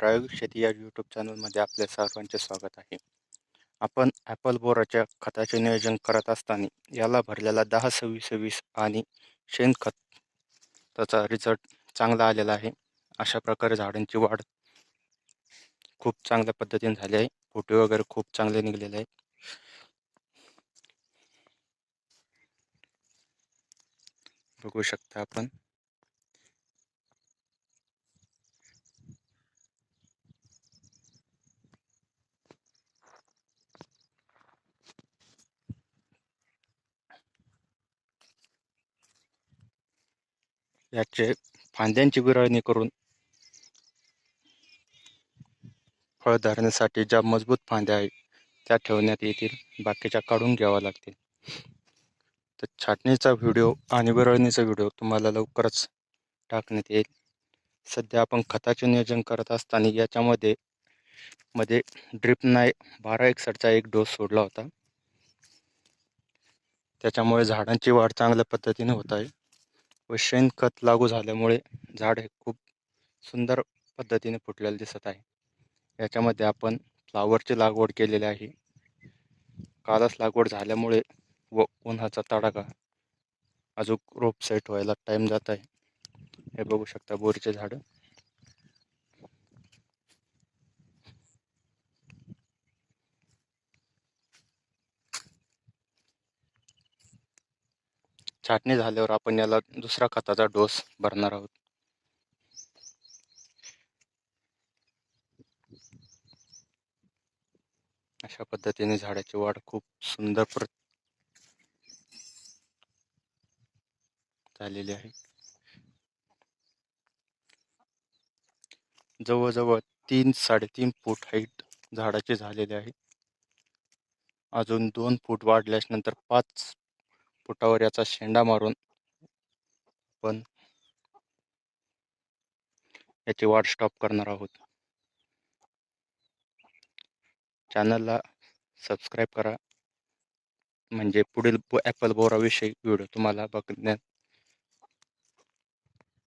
प्रायोगिक शेती या यूट्यूब चॅनलमध्ये आपले सर्वांचे स्वागत आहे. आपण ॲपल बोराच्या खताचे नियोजन करत असताना याला भरलेला दहा सव्वीस सव्वीस आणि शेणखत त्याचा रिझल्ट चांगला आलेला आहे. अशा प्रकारे झाडांची वाढ खूप चांगल्या पद्धतीने झाली आहे. फुटे वगैरे खूप चांगले निघलेले आहेत बघू शकता आपण. याचे फांद्यांची विरळणी करून फळ धरण्यासाठी ज्या मजबूत फांद्या आहेत त्या ठेवण्यात येतील. बाकीच्या काढून घ्याव्या लागतील. तर छाटणीचा व्हिडिओ आणि विरळणीचा व्हिडिओ तुम्हाला लवकरच टाकण्यात येईल. सध्या आपण खताचे नियोजन करत असताना याच्यामध्ये मध्ये ड्रिप बारा एकसठचा एक डोस सोडला होता. त्याच्यामुळे झाडांची वाढ चांगल्या पद्धतीने होत आहे. व शेणखत लागू झाल्यामुळे झाड हे खूप सुंदर पद्धतीने फुटलेलं दिसत आहे. याच्यामध्ये आपण फ्लावरची लागवड केलेली आहे. कालच लागवड झाल्यामुळे व उन्हाचा तडाखा अजून रोप सेट व्हायला टाईम जात आहे. हे बघू शकता बोरीचे झाडं. छाटणी झाल्यावर आपण याला दुसरा खताचा डोस भरणार आहोत. अशा पद्धतीने झाडाची वाढ खूप सुंदर प्र झालेली आहे. जवळजवळ तीन साडेतीन फूट हाईट झाडाची झालेली आहे. अजून दोन फूट वाढल्यास नंतर पाच फुटावर याचा शेंडा मारून पण याची वाढ स्टॉप करणार आहोत. चॅनलला सबस्क्राईब करा. म्हणजे पुढील ॲपल बोराविषयी व्हिडिओ तुम्हाला बघण्यात